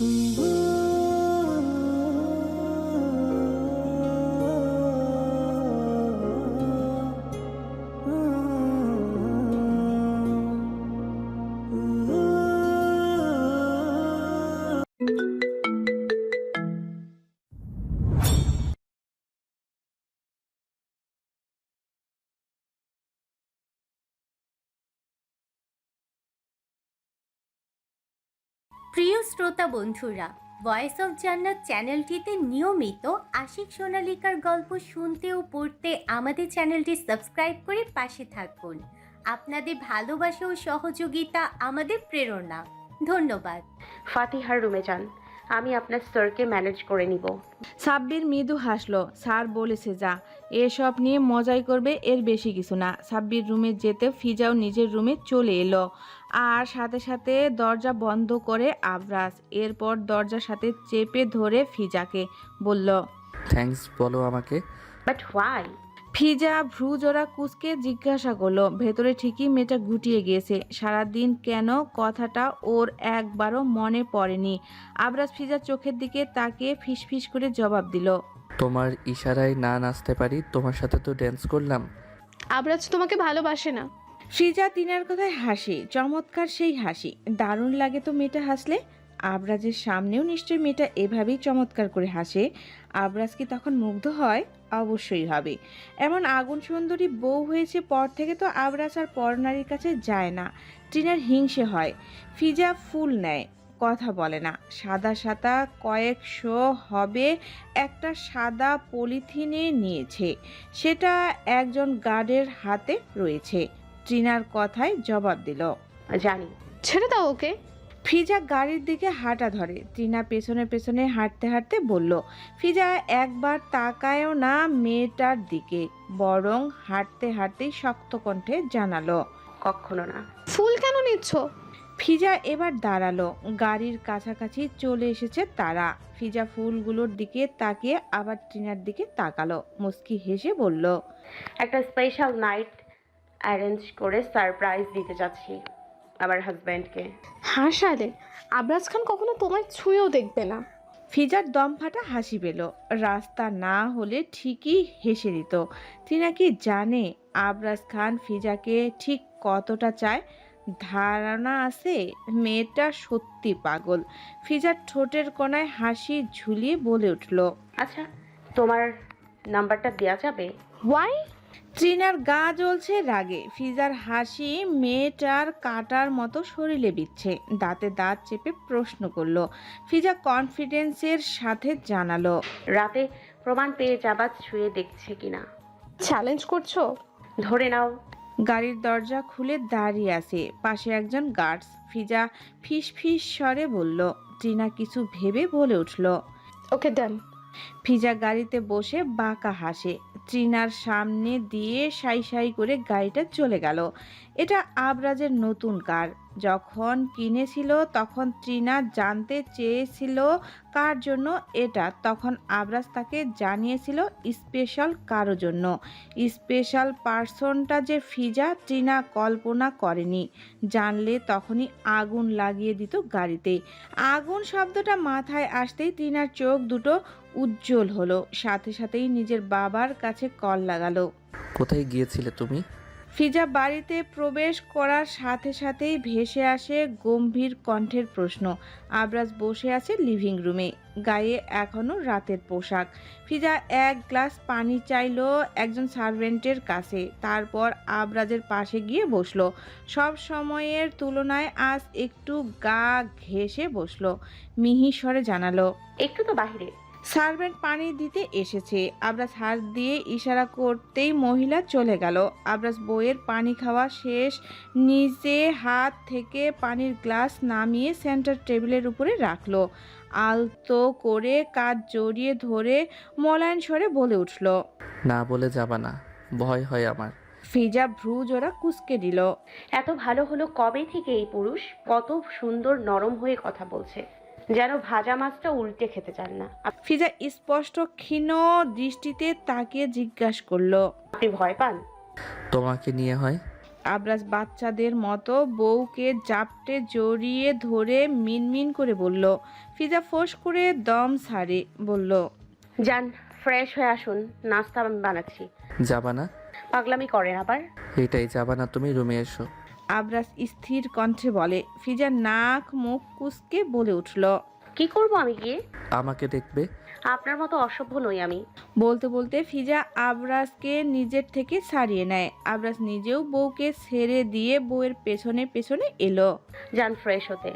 Mm-hmm. প্রিয় শ্রোতা বন্ধুরা ভয়েস অফ জান্নাত চ্যানেলটিতে নিয়মিত আশিক সোনালিকার গল্প শুনতে ও পড়তে আমাদের চ্যানেলটি সাবস্ক্রাইব করে পাশে থাকুন। আপনাদের ভালোবাসা ও সহযোগিতা আমাদের প্রেরণা। ধন্যবাদ। ফাতিহার রুমে যান। আমি আপনার স্যারকে ম্যানেজ করে নিব। সাব্বির মৃদু হাসলো। স্যার বলেছে যা এসব নিয়ে মজাই করবে এর বেশি কিছু না। সাব্বির রুমে যেতে ফিজাও নিজের রুমে চলে এলো। আর সাথে সাথে দরজা বন্ধ করে আবরাজ এরপর দরজার সাথে চেপে ধরে ফিজাকে বলল থ্যাঙ্কস বলো আমাকে। বাট হোয়াই ফিজা ভ্রুজোড়া কুচকে জিজ্ঞাসা করল ভেতরে ঠিকই মেয়েটা গুটিয়ে গিয়েছে সারাদিন কেন কথাটা ওর একবারও মনে পড়েনি? আবরাজ ফিজার চোখের দিকে তাকিয়ে ফিসফিস করে জবাব দিল তোমার ইশারায় না নাচতে পারি তোমার সাথে তো ড্যান্স করলাম। আবরাজ তোমাকে ভালোবাসে না। ফিজা তিনার কথায় হাসি, চমৎকার সেই হাসি। দারুণ লাগে তো মেয়েটা হাসলে। আবরাজের সামনেও নিশ্চয়ই মেয়েটা এভাবেই চমৎকার করে হাসে। আবরাজ কি তখন মুগ্ধ হয়? অবশ্যই হবে। এমন আগুন সুন্দরী বউ হয়েছে পর থেকে তো আবরাজ আর পরনারীর কাছে যায় না। টিনার হিংসে হয়। ফিজা ফুল নেয়, কথা বলে না। সাদা সাদা কয়েকশো হবে একটা সাদা পলিথিনে নিয়েছে। সেটা একজন গার্ডের হাতে রয়েছে। ট্রিনার কথায় জবাব দিল। জানি। ছেড়ে দাও ওকে। ফিজা গাড়ির দিকে হাঁটা ধরে। ট্রিনা পেছনে পেছনে হাঁটতে হাঁটতে বলল ফিজা একবার তাকায়ও না মেয়েটার দিকে। বরং হাঁটতে হাঁটতেই শক্ত কণ্ঠে জানালো কখনো না। ফুল কেন নিচ্ছ? ফিজা এবার দাঁড়াল। গাড়ির কাছাকাছি চলে এসেছে তারা। ফিজা ফুলগুলোর দিকে তাকিয়ে আবার ট্রিনার দিকে তাকালো। মুস্কি হেসে বলল একটা স্পেশাল নাইট অ্যারেঞ্জ করে সারপ্রাইজ দিতে যাচ্ছি আমার হাজব্যান্ডকে হাসালে আবরাজ খান কখনো তোমায় ছুঁয়েও দেখবে না। ফিজার দম ফাটা হাসি পেল। রাস্তা না হলে ঠিকই হেসে দিত। টিনা কি জানে আবরাজ খান ফিজাকে ঠিক কতটা চায়? ধারণা আছে মেয়েটা সত্যি পাগল। ফিজার ঠোঁটের কোনায় হাসি ঝুলিয়ে বলে উঠল আচ্ছা তোমার নাম্বারটা দেওয়া যাবে? ওয়াই ট্রিনার গা জ্বলছে রাগে। ফিজার হাসি মেয়েটার কাটার মতো শরীরে বিচ্ছে দাঁতে দাঁত চেপে প্রশ্ন করল। ফিজা কনফিডেন্সের সাথে জানালো রাতে প্রমাণ পেয়ে যাবা ছুঁয়ে দেখছে কিনা চ্যালেঞ্জ করছ? ধরে নাও। গাড়ির দরজা খুলে দাঁড়িয়ে আছে। পাশে একজন গার্ডস। ফিজা ফিস ফিস স্বরে বলল ট্রিনা কিছু ভেবে বলে উঠল। ওকে ডান ফিজা গাড়িতে বসে বাঁকা হাসে। ট্রিনার সামনে দিয়ে সাই সাই করে গাড়িটা চলে গেল। এটা আবরাজের নতুন কার। যখন কিনেছিল, তখন ট্রিনা জানতে চেয়েছিল কার জন্য এটা। তখন আবরাজ তাকে জানিয়েছিল স্পেশাল কারও জন্য। স্পেশাল পার্সনটা যে ফিজা ট্রিনা কল্পনা করেনি। জানলে তখনই আগুন লাগিয়ে দিত গাড়িতে। আগুন শব্দটা মাথায় আসতেই ট্রিনার চোখ দুটো উজ্জ্বল হলো সাথে সাথেই নিজের বাবার কাছে কল লাগালো। কোথায় গিয়েছিলে তুমি? ফিজা বাড়িতে প্রবেশ করার সাথে সাথেই ভেসে আসে গম্ভীর কণ্ঠের প্রশ্ন। আবরাজ বসে আছে লিভিং রুমে গায়ে এখনও রাতের পোশাক। ফিজা এক গ্লাস পানি চাইলো একজন সার্ভেন্টের কাছে তারপর আবরাজের পাশে গিয়ে বসল। সব সময়ের তুলনায় আজ একটু গা ঘেঁষে বসল। মিহি স্বরে জানালো একটু তো বাহিরে। সার্ভেন্ট পানি দিতে এসেছে। আবরাজ হাত দিয়ে ইশারা করতেই মহিলা চলে গেল। আবরাজ বইয়ের পানি খাওয়া শেষ নিজে হাত থেকে পানির গ্লাস নামিয়ে সেন্টার টেবিলের উপরে রাখল। আলতো করে কাজ জড়িয়ে ধরে মলায়ন স্বরে বলে উঠল না বলে যাবা না ভয় হয় আমার। ফিজা ভ্রু জোড়া কুচকে দিল। এত ভালো হলো কবে থেকে এই পুরুষ? কত সুন্দর নরম হয়ে কথা বলছে। যেন ভাজা মাছটা উল্টে খেতে চান না। ফিজা স্পষ্ট ক্ষীণ দৃষ্টিতে তাকিয়ে জিজ্ঞাসা করল আপনি ভয় পান? তোমাকে নিয়ে হয়? আবরাজ বাচ্চাদের মতো বউকে জাপটে জড়িয়ে ধরে মিনমিন করে বলল ফিজা ফোঁস করে দম ছাড়ে বলল যান ফ্রেশ হয়ে আসুন নাস্তা আমি বানাচ্ছি। যাবা না? পাগলামি করেন আবার? এটাই যাবা না তুমি রুমে এসো। আবরাজ স্থির কণ্ঠে বলে ফিজা নাক মুখ কুসকে বলে উঠল। কি করব আমি গিয়ে? আমাকে দেখবে। আপনার মতো অসভ্য নই আমি। বলতে বলতে ফিজা আবরাজকে নিজের থেকে ছাড়িয়ে নেয়। আবরাজ নিজেও বউকে ছেড়ে দিয়ে বউয়ের পেছনে পেছনে এলো। যান ফ্রেশ হতে।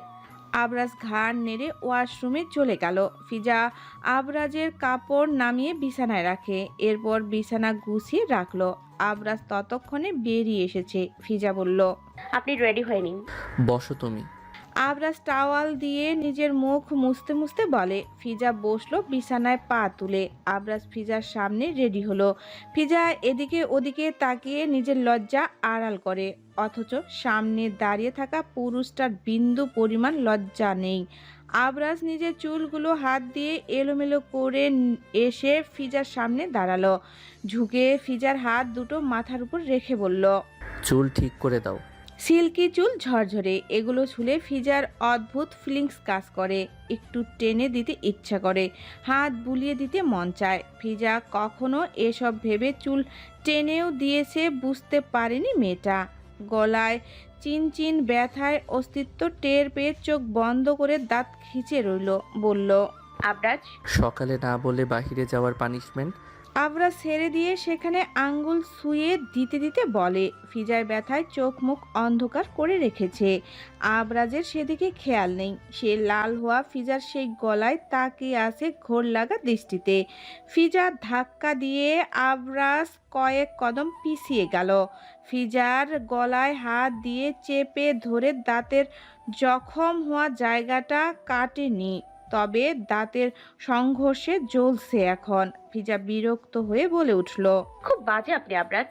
আবরাজ ঘাড় নেড়ে ওয়াশরুমে চলে গেল। ফিজা আবরাজের কাপড় নামিয়ে বিছানায় রাখে। এরপর বিছানা গুছিয়ে রাখল। আবরাজ ততক্ষণে বেরিয়ে এসেছে। ফিজা বলল আপনি রেডি হয়ে নিন। বসো তুমি। আবরাজ টাওয়াল দিয়ে নিজের মুখ মুছতে মুছতে বলে ফিজা বসল বিছানায় পা তুলে। আবরাজ ফিজার সামনে রেডি হলো। ফিজা এদিকে ওদিকে তাকিয়ে নিজের লজ্জা আড়াল করে অথচ সামনে দাঁড়িয়ে থাকা পুরুষটার বিন্দু পরিমাণ লজ্জা নেই। আবরাজ নিজের চুলগুলো হাত দিয়ে এলোমেলো করে এসে ফিজার সামনে দাঁড়াল। ঝুঁকে ফিজার হাত দুটো মাথার উপর রেখে বলল চুল ঠিক করে দাও। সিল্কি চুল ঝরঝরে, এগুলো ছুলে ফিজার অদ্ভুত ফিলিংস কাজ করে। একটু টেনে দিতে ইচ্ছা করে, হাত বুলিয়ে দিতে মন চায়। ফিজা কখনো এসব ভেবে চুল টেনেও দিয়েছে বুঝতে পারেনি মেয়েটা। গলায় চিনচিন ব্যথায় অস্তিত্ব টের পেয়ে চোখ বন্ধ করে দাঁত খিচে রইল, বলল, আবরাজ? সকালে না বলে বাহিরে যাওয়ার পানিশমেন্ট আবরা ছেড়ে দিয়ে সেখানে আঙ্গুল শুয়ে দিতে দিতে বলে, ফিজার ব্যথায় চোখ মুখ অন্ধকার করে রেখেছে। আবরাজের সেদিকে খেয়াল নেই। সে লাল হওয়া ফিজার সেই গলায় তাকিয়ে আছে ঘোর লাগা দৃষ্টিতে। ফিজা ধাক্কা দিয়ে আবরাজ কয়েক কদম পিছিয়ে গেল। ফিজার গলায় হাত দিয়ে চেপে ধরে দাঁতের জখম হওয়া জায়গাটা কাটেনি। তবে দাঁতের সংঘর্ষে জ্বলছে এখন। ফিজা বিরক্ত হয়ে বলে উঠল খুব বাজে আপনি আবরাজ।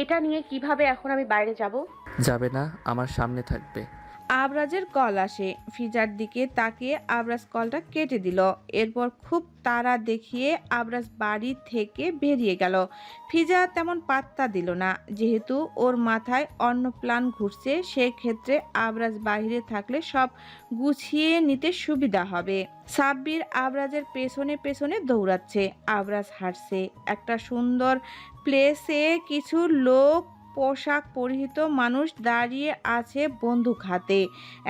এটা নিয়ে কীভাবে এখন আমি বাইরে যাব? যাবে না আমার সামনে থাকবে। আবরাজের কল আসে। ফিজার দিকে তাকিয়ে আবরাজ কলটা কেটে দিল। এরপর খুব তাড়া দেখিয়ে আবরাজ বাড়ি থেকে বেরিয়ে গেল। ফিজা তেমন পাত্তা দিল না। যেহেতু ওর মাথায় অন্য প্ল্যান ঘুরছে, সেক্ষেত্রে আবরাজ বাইরে থাকলে সব গুছিয়ে নিতে সুবিধা হবে। সাব্বির আবরাজের পেছনে পেছনে দৌড়াচ্ছে। আবরাজ হাঁটছে। একটা সুন্দর প্লেসে কিছু লোক পোশাক পরিহিত মানুষ দাঁড়িয়ে আছে বন্দুক হাতে।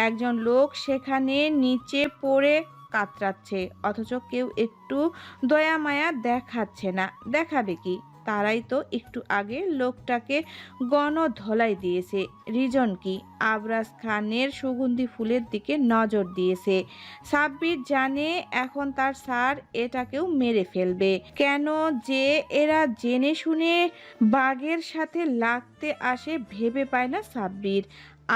একজন লোক সেখানে নিচে পড়ে কাতরাচ্ছে, অথচ কেউ একটু দয়া মায়া দেখাচ্ছে না। দেখাবে কি? তারাই তো একটু আগে লোকটাকে গণধলাই দিয়েছে। রিজন কি? আবরাজ খানের সুগন্ধি ফুলের দিকে নজর দিয়েছে। সাব্বির জানে এখন তার স্যার এটাকেও মেরে ফেলবে। কেন যে এরা জেনে শুনে বাঘের সাথে লাগতে আসে ভেবে পায় না সাব্বির।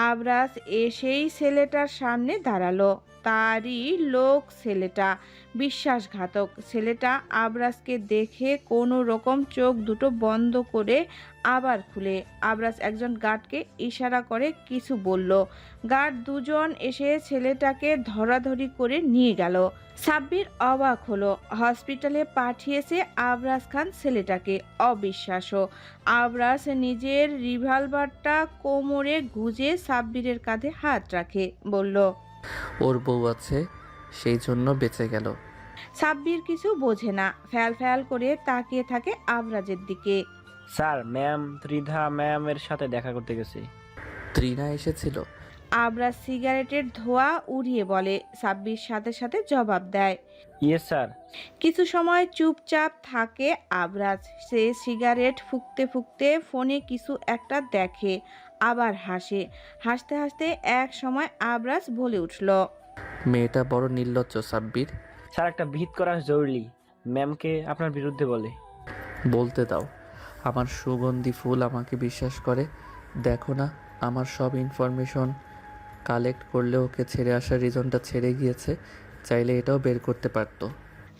আবরাজ এসেই ছেলেটার সামনে দাঁড়াল। তারই লোক ছেলেটা, বিশ্বাসঘাতক। ছেলেটা আবরাজকে দেখে কোনো রকম চোখ দুটো বন্ধ করে আবার খুলে। আবরাজ একজন গার্ডকে ইশারা করে কিছু বলল। গার্ড দুজন এসে ছেলেটাকে ধরাধরি করে নিয়ে গেল। সাব্বির অবাক হলো। হসপিটালে পাঠিয়েছে আবরাজ খান ছেলেটাকে। অবিশ্বাস্য। আবরাজ নিজের রিভলভারটা কোমরে গুজে সাব্বিরের কাঁধে হাত রাখে। বলল ওর বউ আছে সেই জন্য বেঁচে গেল। সাব্বির কিছু বোঝে না ফ্যাল ফ্যাল করে তাকিয়ে থাকে আবরাজের দিকে। স্যার ম্যাম ত্রিধা ম্যামের সাথে দেখা করতে গেছি। ত্রিনা এসেছিল। আবরাজ সিগারেটের ধোঁয়া উড়িয়ে বলে সাব্বির সাথে সাথে জবাব দেয়। ইয়ে স্যার। কিছু সময় চুপচাপ থাকে আবরাজ। সে সিগারেট ফুঁকতে ফুঁকতে ফোনে কিছু একটা দেখে। আবার হাসে। হাসতে হাসতে এক সময় আবরাজ বলে উঠল মেয়েটা বড় নির্লজ্জ সাব্বির। স্যার একটা ভিত করা জরুরি। ম্যামকে আপনার বিরুদ্ধে বলে। বলতে দাও। আমার সুগন্ধি ফুল আমাকে বিশ্বাস করে। দেখো না আমার সব ইনফরমেশন কালেক্ট করলে ওকে ছেড়ে আসার রিজনটা ছেড়ে গিয়েছে। চাইলে এটাও বের করতে পারতো।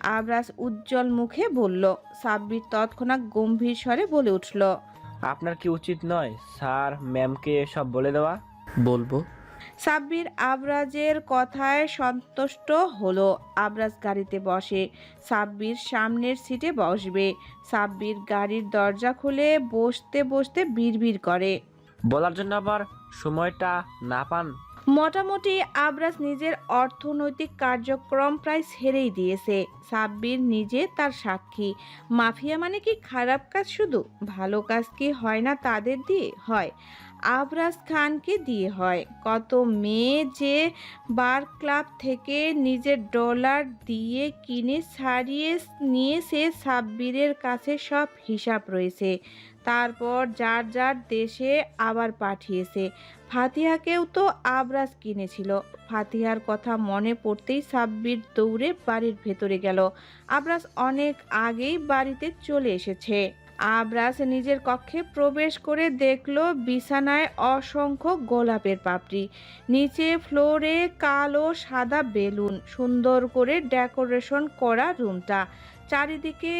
আবরাজ উজ্জ্বল মুখে বলল সাব্বির তৎক্ষণাৎ গম্ভীর স্বরে বলে উঠল আপনার কি উচিত নয় স্যার ম্যামকে সব বলে দেওয়া? বলব। সাব্বির আবরাজের কথায় সন্তুষ্ট হলো। আবরাজ গাড়িতে বসে সাব্বির সামনের সিটে বসবে। সাব্বির গাড়ির দরজা খুলে বসতে বসতে বিড়বিড় করে। বলার জন্য আবার সময়টা না পান মোটামুটি আবরাজ নিজের অর্থনৈতিক কার্যক্রম প্রায় ছেড়েই দিয়েছে। সাব্বির নিজে তার সাক্ষী। মাফিয়া মানে কি খারাপ কাজ শুধু? ভালো কাজ কি হয় না তাদের দিয়ে? হয়। আবরাজ খানকে দিয়ে হয়। কত মেয়ে যে বার ক্লাব থেকে নিজের ডলার দিয়ে কিনে ছাড়িয়ে নিয়ে সে সাব্বিরের কাছে সব হিসাব রয়েছে। তারপর যার যার দেশে আবার পাঠিয়েছে। ফাতিহাকেও তো আবরাজ কিনেছিল। ফাতিহার কথা মনে পড়তেই সাব্বির দৌড়ে বাড়ির ভেতরে গেল। আবরাজ অনেক আগেই বাড়িতে চলে এসেছে। আবরাজ নিজের কক্ষে প্রবেশ করে দেখল বিছানায় অসংখ্য গোলাপের পাপড়ি, নিচে ফ্লোরে কালো সাদা বেলুন, সুন্দর করে ডেকোরেশন করা রুমটা। চারিদিকে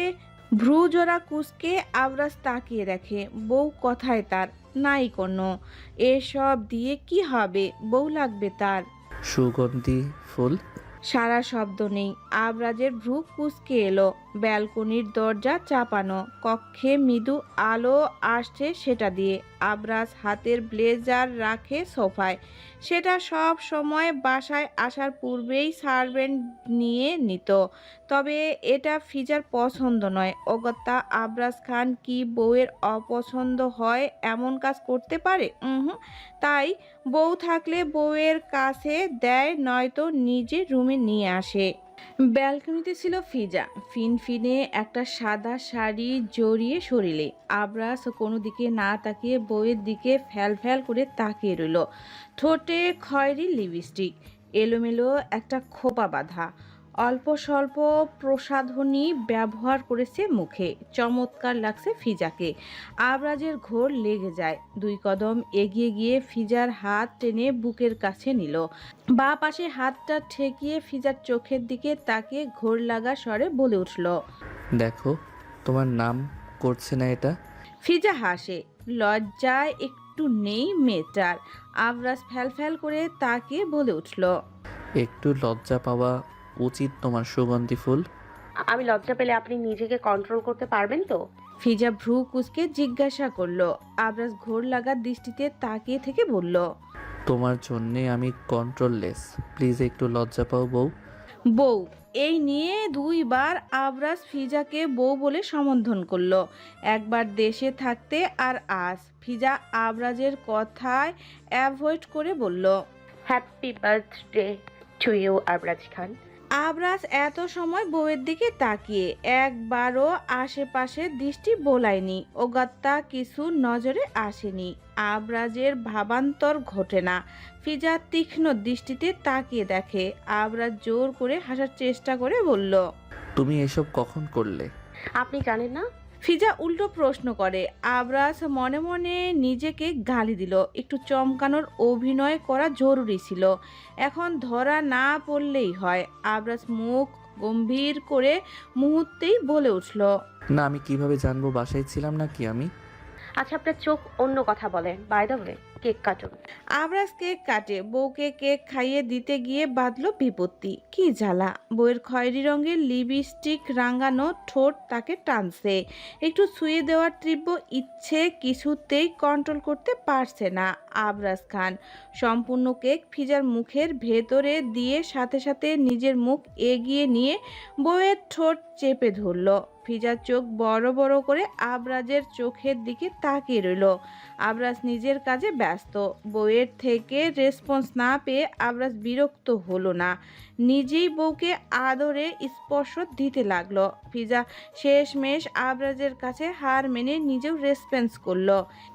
ভ্রুজোড়া কুচকে আবরাজ তাকিয়ে দেখে, বউ কথায় তার? নাই কোনো। এসব দিয়ে কি হবে? বউ লাগবে তার। সুগন্ধি ফুল সারা শব্দ নেই। আবরাজের ভ্রু কুচকে এলো। ব্যালকনির দরজা চাপানো। কক্ষে মৃদু আলো আসছে সেটা দিয়ে। আবরাজ হাতের ব্লেজার রাখে সোফায়। সেটা সব সময় বাসায় আসার পূর্বেই সার্ভেন্ট নিয়ে নিত। তবে এটা ফিজার পছন্দ নয়। অগত্যা আবরাজ খান কি বউয়ের অপছন্দ হয় এমন কাজ করতে পারে? তাই বউ থাকলে বউয়ের কাছে দেয়, নয়তো নিজে রুমে নিয়ে আসে। ব্যালকনিতে ছিল ফিজা। ফিনফিনে একটা সাদা শাড়ি জড়িয়ে শরীরে। আবরাস কোনো দিকে না তাকিয়ে বউয়ের দিকে ফ্যাল ফ্যাল করে তাকিয়ে রইল। ঠোঁটে খয়েরি লিপস্টিক। এলোমেলো একটা খোপা বাঁধা। অল্প স্বল্প প্রসাধনী ব্যবহার করেছে মুখে। চমৎকার লাগছে ফিজাকে। আবরাজের ঘোর লেগে যায়। দুই কদম এগিয়ে গিয়ে ফিজার হাত টেনে বুকের কাছে নিল। বা পাশে হাতটা ঠেকিয়ে ফিজার চোখের দিকে তাকে ঘোর লাগা স্বরে বলে উঠল দেখো তোমার নাম করছে না এটা? ফিজা হাসে লজ্জায় একটু নেই মেয়েটার। আবরাজ ফ্যাল ফ্যাল করে তাকে বলে উঠল একটু লজ্জা পাওয়া উচিত তোমার সুগন্ধি ফুল। আমি লজ্জা পেলে আপনি নিজেকে কন্ট্রোল করতে পারবেন তো? ফিজা ভ্রু কুচকে জিজ্ঞাসা করল। আবরাজ ঘোর লাগার দৃষ্টিতে তাকিয়ে থেকে বলল তোমার জন্যে আমি কন্ট্রোললেস প্লিজ একটু লজ্জা পাও বউ। বউ এই নিয়ে দুইবার আবরাজ ফিজাকে বউ বলে সম্বোধন করল। একবার দেশে থাকতে আর আজ। ফিজা আবরাজের কথায় অ্যাভয়েড করে বলল happy birthday to you Abraz Khan. Abraz এত সময় বউয়ের দিকে তাকিয়ে একবারও আশেপাশে দৃষ্টি বোলায়নি ওগাত্তা কিছু নজরে আসেনি। আবরাজের ভাবান্তর ঘটে না ফিজা তীক্ষ্ণ দৃষ্টিতে তাকিয়ে দেখে আবরাজ জোর করে হাসার চেষ্টা করে বলল তুমি এসব কখন করলে? আপনি জানেন না ফিজা উল্টো প্রশ্ন করে। আবরাজ মনে মনে নিজেকে গালি দিল। একটু চমকানোর অভিনয় করা জরুরি ছিল। এখন ধরা না পড়লেই হয়। আবরাজ মুখ গম্ভীর করে মুহূর্তেই বলে উঠল না আমি কীভাবে জানব বাসায় ছিলাম নাকি আমি? আচ্ছা আপনার চোখ অন্য কথা বলে বাই দ্য ওয়ে কেক কাটুন আবরাজ কেক কাটে, বউকে কেক খাইয়ে দিতে গিয়ে বাঁধলো বিপত্তি। কি জ্বালা, বউয়ের খয়েরি রঙের লিপস্টিক রাঙানো ঠোঁট তাকে টানছে। একটু ছুঁয়ে দেওয়ার তীব্র ইচ্ছে কিছুতেই কন্ট্রোল করতে পারছে না আবরাজ খান। সম্পূর্ণ কেক ফিজার মুখের ভেতরে দিয়ে সাথে সাথে নিজের মুখ এগিয়ে নিয়ে বউয়ের ঠোঁট চেপে ধরলো। ফিজার চোখ বড় বড় করে আবরাজের চোখের দিকে তাকিয়ে রইল। আবরাজ নিজের কাজে ব্যস্ত। বউয়ের থেকে রেসপন্স না পেয়ে আবরাজ বিরক্ত হলো না। নিজেই বউকে আদরে স্পর্শ দিতে লাগল। ফিজা শেষমেশ আবরাজের কাছে হার মেনে নিজেও রেসপন্স করল।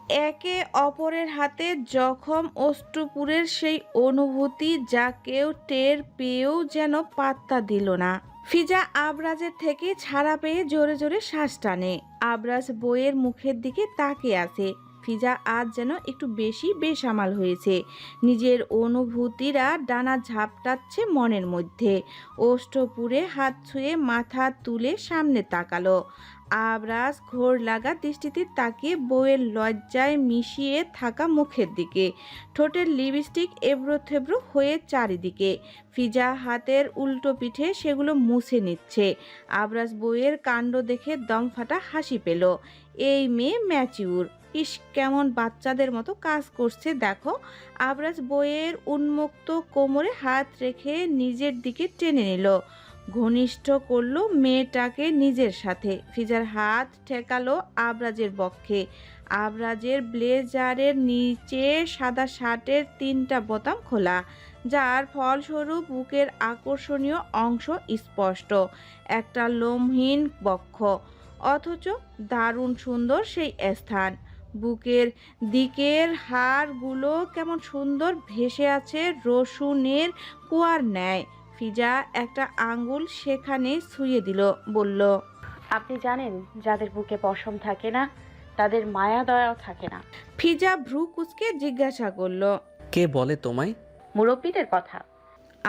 একে অপরের হাতে জখম অষ্টপুরের সেই অনুভূতি যা কেউ টের পেয়েও যেন পাত্তা দিল না। ফিজা আবরাজের থেকে ছাড়া পেয়ে জোরে জোরে শ্বাস টানে। আবরাজ বইয়ের মুখের দিকে তাকে আছে। ফিজা আজ যেন একটু বেশি বেসামাল হয়েছে। নিজের অনুভূতিরা ডানা ঝাপটাচ্ছে মনের মধ্যে। ওষ্ঠপুরে হাত ছুঁয়ে মাথা তুলে সামনে তাকালো। আবরাজ ঘোর লাগা দৃষ্টিতে তাকিয়ে বউয়ের লজ্জায় মিশিয়ে থাকা মুখের দিকে। ঠোঁটের লিপস্টিক এবড়ো থেবড়ো হয়ে চারিদিকে। ফিজা হাতের উল্টো পিঠে সেগুলো মুছে নিচ্ছে। আবরাজ বইয়ের কাণ্ড দেখে দম ফাটা হাসি পেল। এই মেয়ে ম্যাচিউর। ইস, কেমন বাচ্চাদের মতো কাজ করছে, দেখো। আবরাজ বইয়ের উন্মুক্ত কোমরে হাত রেখে নিজের দিকে টেনে নিল। ঘনিষ্ঠ করল মেয়েটাকে নিজের সাথে। ফিজার হাত ঠেকালো আবরাজের বক্ষে। আবরাজের ব্লেজারের নিচে সাদা শার্টের তিনটা বোতাম খোলা, যার ফলস্বরূপ বুকের আকর্ষণীয় অংশ স্পষ্ট। একটা লোমহীন বক্ষ, অথচ দারুণ সুন্দর সেই স্থান। বুকের দিকের হাড়গুলো কেমন সুন্দর ভেসে আছে রসুনের কুয়ার ন্যায়। ফিজা একটা আঙ্গুল সেখানে ছুঁয়ে দিল বলল আপনি জানেন যাদের বুকে পশম থাকে না তাদের মায়া দয়াও থাকে না। ফিজা ভ্রু কুচকে জিজ্ঞাসা করল কে বলে তোমায়? মুরব্বীদের কথা।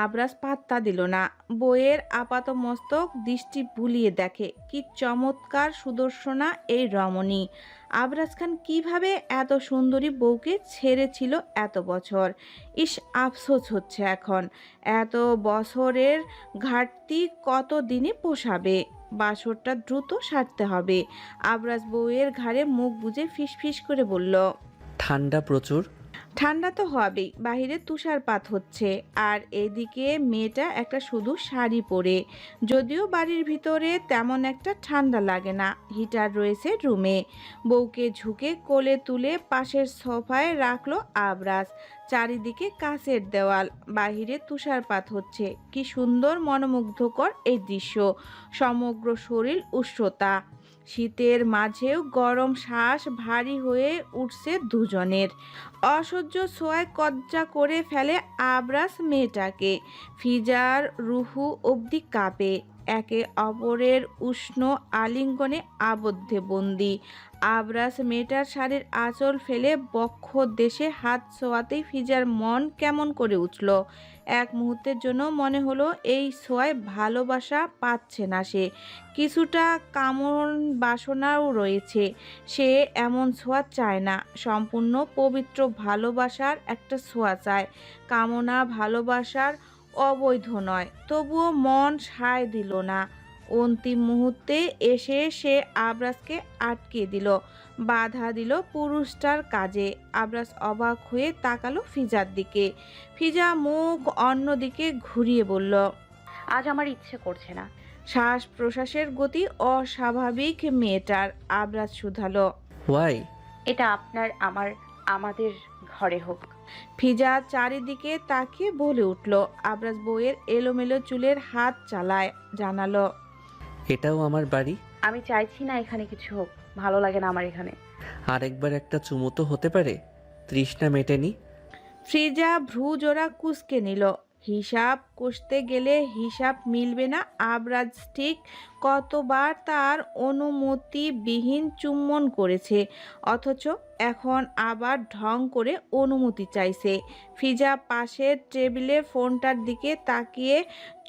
আবরাজ পাত্তা দিল না। বইয়ের আপাত মস্তক দৃষ্টি ভুলিয়ে দেখে, কি চমৎকার সুদর্শনা এই রমণী। আবরাজ খান কীভাবে এত সুন্দরী বউকে ছেড়েছিল এত বছর? ইস, আফসোস হচ্ছে এখন। এত বছরের ঘাটতি কত দিনে পোষাবে? বাসরটা দ্রুত সারতে হবে। আবরাজ বউয়ের ঘাড়ে মুখ বুজে ফিসফিস করে বলল, ঠান্ডা প্রচুর। ঠান্ডা তো হবেই, বাহিরে তুষারপাত হচ্ছে। আর এদিকে মেয়েটা একটা শুধু শাড়ি পরে, যদিও বাড়ির ভিতরে তেমন একটা ঠান্ডা লাগে না। হিটার রয়েছে রুমে। বউকে ঝুঁকে কোলে তুলে পাশের সোফায় রাখল আবরাজ। চারিদিকে কাঁচের দেওয়াল, বাহিরে তুষারপাত হচ্ছে। কি সুন্দর, মনোমুগ্ধকর এই দৃশ্য। সমগ্র শরীর উষ্ণতা। শীতের মাঝেও গরম শ্বাস ভারী হয়ে উঠছে দুজনের। অসহ্য সোয়ায় কজ্জা করে ফেলে আবরাস মেয়েটাকে। ফিজার রুহু অবধি কাঁপে। একে অপরের উষ্ণ আলিঙ্গনে আবদ্ধে বন্দি। আবরাস মেয়েটার শাড়ির আঁচল ফেলে বক্ষ দেশে হাত ছোঁয়াতেই ফিজার মন কেমন করে উঠল। এক মুহূর্তের জন্য মনে হলো এই ছোঁয়ায় ভালোবাসা পাচ্ছে না সে। কিছুটা কামন বাসনাও রয়েছে। সে এমন ছোঁয়া চায় না। সম্পূর্ণ পবিত্র ভালোবাসার একটা ছোঁয়া চায়। কামনা ভালোবাসার অবৈধ নয়। তবুও মন সায় দিল না। অন্তিম মুহূর্তে এসে সে আবরাজকে আটকে দিল। বাধা দিল পুরুষটার কাজে। আবরাজ অবাক হয়ে তাকালো ফিজার দিকে। ফিজা মুখ অন্যদিকে ঘুরিয়ে বলল আজ আমার ইচ্ছে করছে না। শ্বাস প্রশ্বাসের গতি অস্বাভাবিক মেয়েটার। আবরাজ শুধালো ওয়াই এটা আপনার আমার আমাদের ঘরে হোক। ফিজা চারিদিকে তাকিয়ে বলে উঠল। আবরাজ বউয়ের এলোমেলো চুলের হাত চালায় জানালো এটাও আমার বাড়ি? আমি চাইছি না এখানে কিছু হোক। ভালো লাগে না আমার এখানে। আরেকবার একটা চুমু তো হতে পারে। তৃষ্ণা মেটেনি। ফ্রিজা ভ্রু জোড়া কুসকে নিল। হিসাব কষতে গেলে হিসাব মিলবে না। আবরাজ ঠিক কতবার তার অনুমতিবিহীন চুম্বন করেছে, অথচ এখন আবার ঢং করে অনুমতি চাইছে। ফিজা পাশের টেবিলে ফোনটার দিকে তাকিয়ে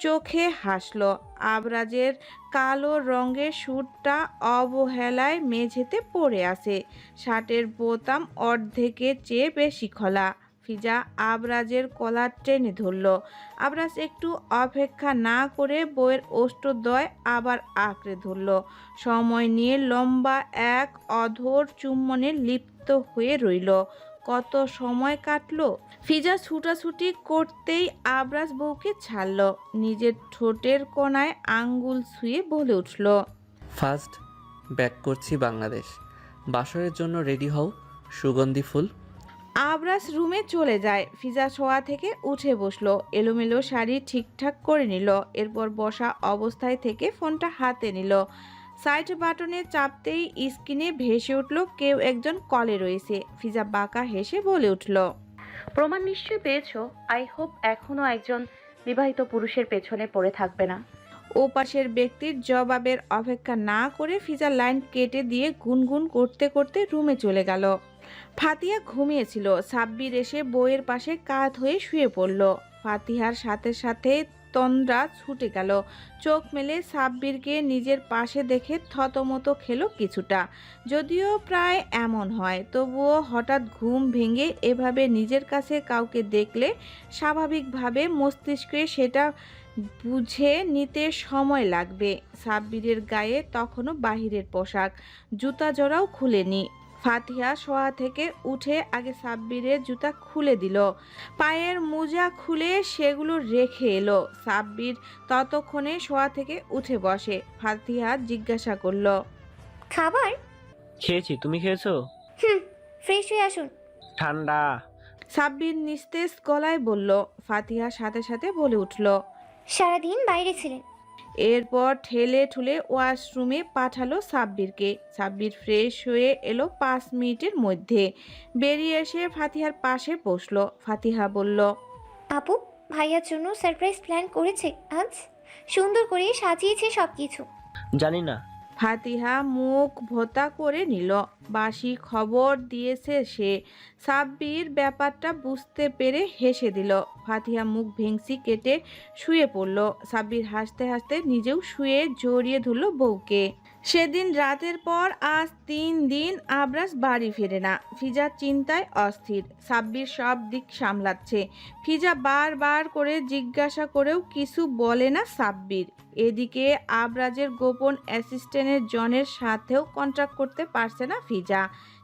চোখে হাসলো। আবরাজের কালো রঙের স্যুটটা অবহেলায় মেঝেতে পড়ে আছে। শার্টের বোতাম অর্ধেকের চেয়ে বেশি খোলা। ফিজা আবরাজের কলার টেনে ধরল। আবরাজ একটু অপেক্ষা না করে বইয়ের ওষ্ঠদয় আবার আঁকড়ে ধরল। সময় নিয়ে লম্বা এক অধর চুম্বনে লিপ্ত হয়ে রইল। কত সময় কাটলো? ফিজা ছুটাছুটি করতেই আবরাজ বউকে ছাড়ল। নিজের ঠোঁটের কোনায় আঙ্গুল ছুঁয়ে বলে উঠল ফার্স্ট ব্যাক করছি বাংলাদেশ। বাসরের জন্য রেডি হও, সুগন্ধি ফুল আবরাস রুমে চলে যায়। ফিজা শোয়া থেকে উঠে বসল। এলোমেলো শাড়ি ঠিকঠাক করে নিল। এরপর বসা অবস্থায় থেকে ফোনটা হাতে নিল। সাইড বাটনে চাপতেই স্ক্রিনে ভেসে উঠল কেউ একজন কলে রয়েছে। ফিজা বাঁকা হেসে বলে উঠল প্রমাণ নিশ্চয়ই পেয়েছ। আই হোপ এখনও একজন বিবাহিত পুরুষের পেছনে পড়ে থাকবে না। ওপাশের ব্যক্তির জবাবের অপেক্ষা না করে ফিজা লাইন কেটে দিয়ে গুনগুন করতে করতে রুমে চলে গেল। ফাতিয়া ঘুমিয়েছিল। সাব্বির এসে বইয়ের পাশে কাত হয়ে শুয়ে পড়ল। ফাতিহার সাথে সাথে তন্দ্রা ছুটে গেল। চোখ মেলে সাব্বিরকে নিজের পাশে দেখে থতমত খেলো কিছুটা। যদিও প্রায় এমন হয়, তবুও হঠাৎ ঘুম ভেঙে এভাবে নিজের কাছে কাউকে দেখলে স্বাভাবিকভাবে মস্তিষ্কে সেটা বুঝে নিতে সময় লাগবে। সাব্বিরের গায়ে তখনও বাহিরের পোশাক, জুতা জোড়াও খুলেনি। ফাতিহা শোয়া থেকে উঠে আগে সাব্বিরের জুতা খুলে দিল। পায়ের মোজা খুলে সেগুলো রেখে এলো। সাব্বির ততক্ষণে শোয়া থেকে উঠে বসে। ফাতিহা জিজ্ঞাসা করল খাবার? খেয়েছি তুমি খেয়েছো? হুম ফ্রেশ হয়ে আসুন। ঠান্ডা। সাব্বির নিস্তেজ গলায় বলল ফাতিহা সাথে সাথে বলে উঠল সারাদিন বাইরে ছিলেন। এরপর ঠেলে ঠুলে ওয়াশরুমে পাঠালো সাব্বিরকে। সাব্বির ফ্রেশ হয়ে এলো পাঁচ মিনিটের মধ্যে। বেরিয়ে এসে ফাতিহার পাশে বসল। ফাতিহা বলল আপু ভাইয়ার জন্য সারপ্রাইজ প্ল্যান করেছে আজ। সুন্দর করে সাজিয়েছে সব কিছু জানি না ফাতিহা মুখ ভোতা করে নিল। বাসি খবর দিয়েছে সে। সাব্বির ব্যাপারটা বুঝতে পেরে হেসে দিল। ফাতিহা মুখ ভেংসি কেটে শুয়ে পড়ল। সাব্বির হাসতে হাসতে নিজেও শুয়ে জড়িয়ে ধরল বউকে। সেদিন রাতের পর আজ তিন দিন আবরাজ বাড়ি ফেরে না। ফিজা চিন্তায় অস্থির। সাব্বির সব দিক সামলাচ্ছে। ফিজা বারবার করে জিজ্ঞাসা করেও কিছু বলে না সাব্বির। এদিকে আবরাজের গোপন অ্যাসিস্ট্যান্টের জনের সাথেও কন্ট্রাক্ট করতে পারছে না ফিজা।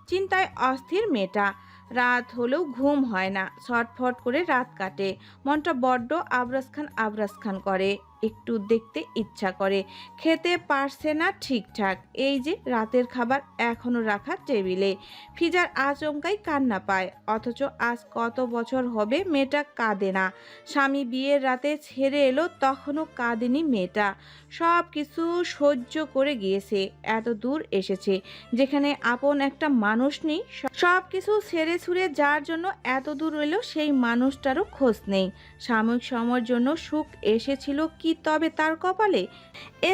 চিন্তায় অস্থির মেয়েটা। রাত হলেও ঘুম হয় না। ছটফট করে রাত কাটে। মনটা বড্ড আবরাজ খান আবরাজ খান করে। একটু দেখতে ইচ্ছা করে। খেতে পারছে না ঠিকঠাক। এই যে রাতের খাবার এখনও রাখা টেবিলে। ফিজার আচমকাই কান্না পায়। অথচ আজ কত বছর হবে মেয়েটা কাঁদে না। স্বামী বিয়ের রাতে ছেড়ে এলো, তখনও কাঁদেনি মেয়েটা। সব কিছু সহ্য করে গিয়েছে। এত দূর এসেছে, যেখানে আপন একটা মানুষ নেই। সব কিছু ছেড়ে ছুড়ে যার জন্য এত দূর এলো সেই মানুষটারও খোঁজ নেই। সাময়িক সময়ের জন্য সুখ এসেছিল কি তবে তার কপালে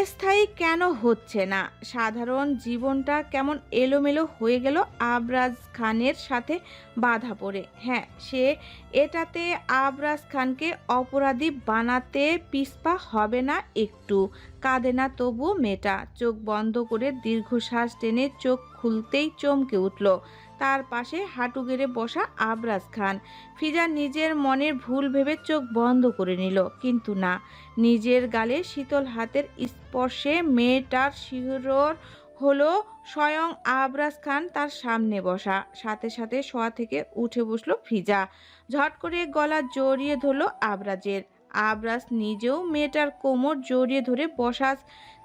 স্থায়ী কেন হচ্ছে না? সাধারণ জীবনটা কেমন এলোমেলো হয়ে গেল আবরাজ খানের সাথে বাধা পড়ে। হ্যাঁ সে এটাতে আবরাজ খানকে অপরাধী বানাতে পিসপা হবে না একটু। কাঁদে না তবুও মেটা চোখ বন্ধ করে দীর্ঘশ্বাস টেনে চোখ খুলতেই চমকে উঠল। তার পাশে হাঁটু গেড়ে বসা আবরাজ খান। ফিজা নিজের মনের ভুল ভেবে চোখ বন্ধ করে নিল, কিন্তু না। নিজের গালে শীতল হাতের স্পর্শে মেয়েটার শিহরর হলো স্বয়ং আবরাজ খান তার সামনে বসা। সাথে সাথে শোয়া থেকে উঠে বসল ফিজা। ঝট করে গলা জড়িয়ে ধরলো আবরাজের। আবরাজ নিজেও মেয়েটার কোমর জড়িয়ে ধরে বসা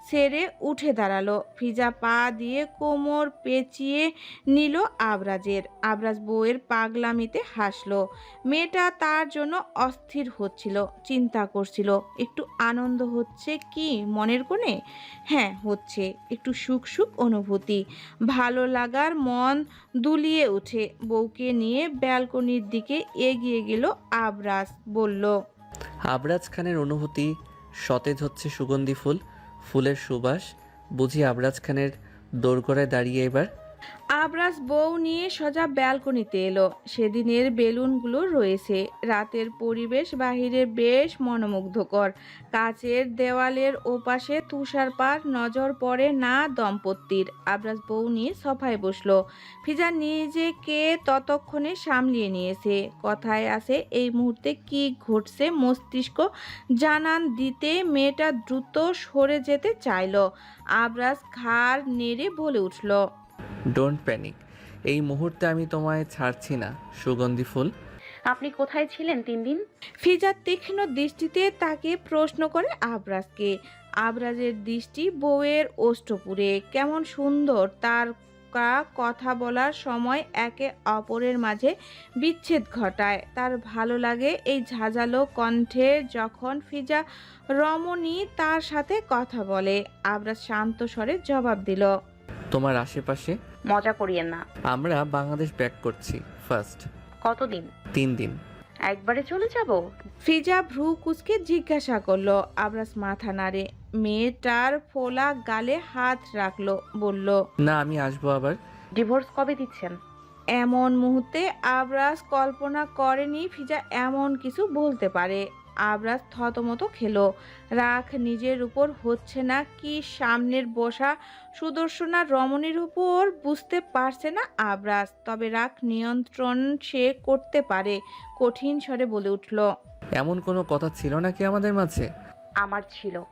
ছেড়ে উঠে দাঁড়াল। ফিজা পা দিয়ে কোমর পেঁচিয়ে নিল আবরাজের। আবরাজ বউয়ের পাগলামিতে হাসলো। মেয়েটা তার জন্য অস্থির হচ্ছিল, চিন্তা করছিল, একটু আনন্দ হচ্ছে কি মনের কোণে? হ্যাঁ হচ্ছে, একটু সুখ সুখ অনুভূতি। ভালো লাগার মন দুলিয়ে উঠে বউকে নিয়ে ব্যালকনির দিকে এগিয়ে গেল আবরাজ, বলল, আবরাজ খানের অনুভূতি সতেজ হচ্ছে সুগন্ধি ফুল। ফুলের সুবাস বুঝি আবরাজ খানের দোরগোড়ায় দাঁড়িয়ে এবার আবরাজ বউ নিয়ে সোজা ব্যালকনিতে এলো। সেদিনের বেলুনগুলো রয়েছে। রাতের পরিবেশ বাহিরে বেশ মনোমুগ্ধকর। কাচের দেওয়ালের ওপাশে তুষারপাত নজর পড়ে না দম্পতির। আবরাজ বউ নিয়ে সফায় বসল। ফিজা নিজেকে ততক্ষণে সামলিয়ে নিয়েছে। কথায় আছে, এই মুহূর্তে কি ঘটছে মস্তিষ্ক? জানান দিতে মেয়েটা দ্রুত সরে যেতে চাইলো। আবরাজ ঘাড় নেড়ে বলে উঠল। ডোন্ট প্যানিক এই মুহূর্তে আমি তোমায় ছাড়ছি না সুগন্ধি ফুল। আপনি কোথায় ছিলেন তিন দিন? ফিজা তীক্ষ্ণ দৃষ্টিতে তাকে প্রশ্ন করে আবরাজকে। আবরাজের দৃষ্টি বউয়ের ওষ্ঠপুরে কেমন সুন্দর তার কা- কথা বলার সময় একে অপরের মাঝে বিচ্ছেদ ঘটায়। তার ভালো লাগে এই ঝাঁঝালো কণ্ঠে যখন ফিজা রমণী তার সাথে কথা বলে। আবরাজ শান্ত স্বরে জবাব দিল তোমার আশেপাশে? মজা করিয়েন না। আমরা বাংলাদেশ ব্যাক করছি ফার্স্ট কতদিন? তিন দিন। একবারে চলে যাব? ফিজা ভ্রু কুচকে জিজ্ঞাসা করল আবরাজ মাথা নাড়ে মেয়েটার ফোলা গালে হাত রাখল বলল না আমি আসব আবার। ডিভোর্স কবে দিচ্ছেন? এমন মুহূর্তে আবরাজ কল্পনা করেনি ফিজা এমন কিছু বলতে পারে। আবরাজ থতমত খেলো। রাখ নিজের উপর হচ্ছে না কি সামনের বসা সুদর্শনা রমণীর উপর বুঝতে পারছে না আবরাজ তবে রাখ নিয়ন্ত্রণ সে করতে পারে কঠিন স্বরে বলে উঠল। এমন কোনো কথা ছিল নাকি আমাদের মাঝে? আমার ছিল।